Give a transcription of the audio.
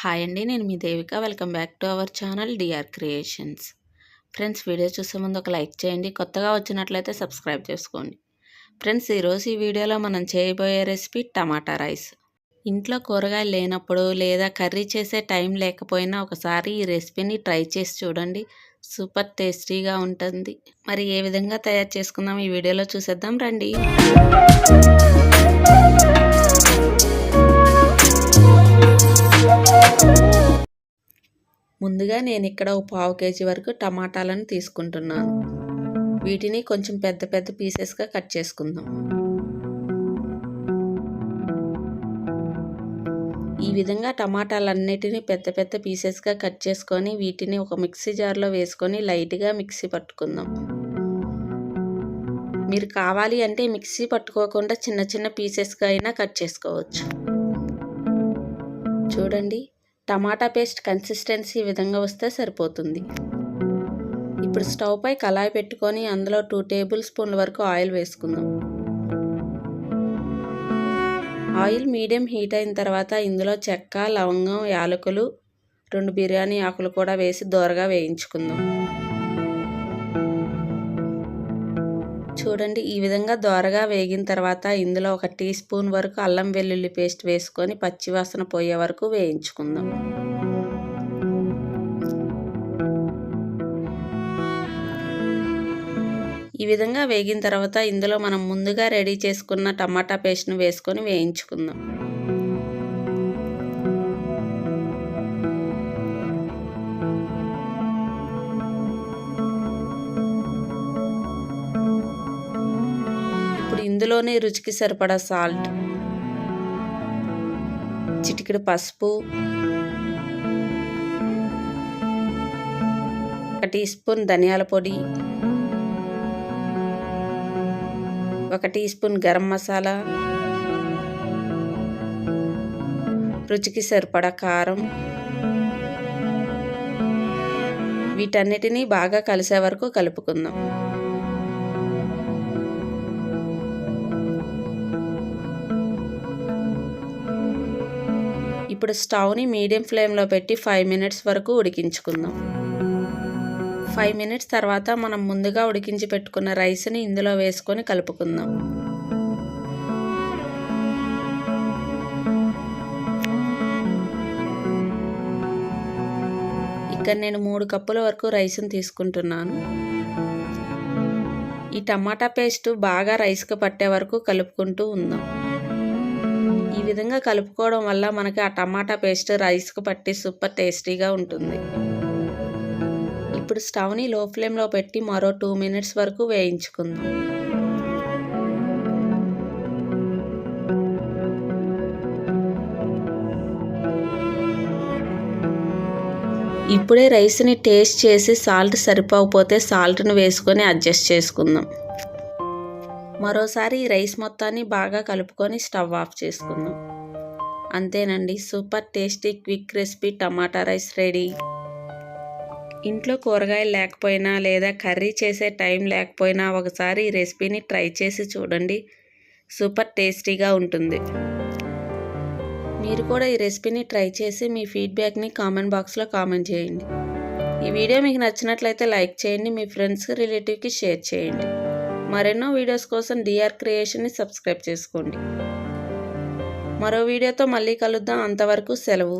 Hi అండి నేను మీ Devika. Welcome back to our channel DR creations. Friends video చూసే ముందు ఒక లైక్ చేయండి. కొత్తగా వచ్చినట్లయితే సబ్స్క్రైబ్ చేసుకోండి. ఫ్రెండ్స్ ఈరోజు ఈ వీడియోలో మనం చేయబోయే రెసిపీ టమాటా రైస్. ఇంట్లో కూరగాయలు లేనప్పుడు లేదా కర్రీ చేసే టైం లేకపోయినా ఒకసారి ఈ రెసిపీని ట్రై చేసి చూడండి. సూపర్ టేస్టీగా ఉంటుంది. మరి ఏ విధంగా తయారు చేసుకుందాం ఈ వీడియోలో చూసేద్దాం రండి. ముందుగా నేను ఇక్కడ ఒక పావు కేజీ వరకు టమాటాలను తీసుకుంటున్నాను. వీటిని కొంచెం పెద్ద పెద్ద పీసెస్గా కట్ చేసుకుందాం. ఈ విధంగా టమాటాలన్నిటిని పెద్ద పెద్ద పీసెస్గా కట్ చేసుకొని వీటిని ఒక మిక్సీ జార్లో వేసుకొని లైట్గా మిక్సీ పట్టుకుందాం. మీరు కావాలి అంటే మిక్సీ పట్టుకోకుండా చిన్న చిన్న పీసెస్గా అయినా కట్ చేసుకోవచ్చు. చూడండి టమాటా పేస్ట్ కన్సిస్టెన్సీ విధంగా వస్తే సరిపోతుంది. ఇప్పుడు స్టవ్ పై కళాయి పెట్టుకొని అందులో టూ టేబుల్ స్పూన్ల వరకు ఆయిల్ వేసుకుందాం. ఆయిల్ మీడియం హీట్ అయిన తర్వాత ఇందులో చెక్క లవంగం యాలకులు రెండు బిర్యానీ ఆకులు కూడా వేసి దోరగా వేయించుకుందాం. చూడండి. ఈ విధంగా దోరగా వేగిన తర్వాత ఇందులో ఒక టీ స్పూన్ వరకు అల్లం వెల్లుల్లి పేస్ట్ వేసుకొని పచ్చివాసన పోయే వరకు వేయించుకుందాం. ఈ విధంగా వేగిన తర్వాత ఇందులో మనం ముందుగా రెడీ చేసుకున్న టమాటా పేస్ట్ను వేసుకొని వేయించుకుందాం. ఇందులోనే రుచికి సరిపడా సాల్ట్ చిటికెడు పసుపు ఒక టీ స్పూన్ ధనియాల పొడి ఒక టీ స్పూన్ గరం మసాలా రుచికి సరిపడా కారం. వీటన్నిటినీ బాగా కలిసే వరకు కలుపుకుందాం. ఇప్పుడు స్టవ్ని మీడియం ఫ్లేమ్లో పెట్టి ఫైవ్ మినిట్స్ వరకు ఉడికించుకుందాం. ఫైవ్ మినిట్స్ తర్వాత మనం ముందుగా ఉడికించి పెట్టుకున్న రైస్ని ఇందులో వేసుకొని కలుపుకుందాం. ఇక్కడ నేను మూడు కప్పుల వరకు రైస్ని తీసుకుంటున్నాను. ఈ టమాటా పేస్ట్ బాగా రైస్కి పట్టే వరకు కలుపుకుంటూ ఉందాం. విధంగా కలుపుకోవడం వల్ల మనకి ఆ టమాటా పేస్ట్ రైస్కు పట్టి సూపర్ టేస్టీగా ఉంటుంది. ఇప్పుడు స్టవ్ని లో ఫ్లేమ్లో పెట్టి మరో టూ మినిట్స్ వరకు వేయించుకుందాం. ఇప్పుడే రైస్ని టేస్ట్ చేసి సాల్ట్ సరిపోకపోతే సాల్ట్ని వేసుకొని అడ్జస్ట్ చేసుకుందాం. మరోసారి ఈ రైస్ మొత్తాన్ని బాగా కలుపుకొని స్టవ్ ఆఫ్ చేసుకుందాం. అంతేనండి super tasty quick recipe tomato rice ready. ఇంట్లో కూరగాయలు లేకపోయినా లేదా కర్రీ చేసే టైం లేకపోయినా ఒకసారి ఈ రెసిపీని ట్రై చేసి చూడండి. సూపర్ టేస్టీగా ఉంటుంది. మీరు కూడా ఈ రెసిపీని ట్రై చేసి మీ ఫీడ్బ్యాక్ని కామెంట్ బాక్స్లో కామెంట్ చేయండి. ఈ వీడియో మీకు నచ్చినట్లయితే లైక్ చేయండి మీ ఫ్రెండ్స్కి రిలేటివ్కి షేర్ చేయండి. మరెన్నో వీడియోస్ కోసం డిఆర్ క్రియేషన్ని సబ్స్క్రైబ్ చేసుకోండి. మరో వీడియోతో మళ్ళీ కలుద్దాం. అంతవరకు సెలవు.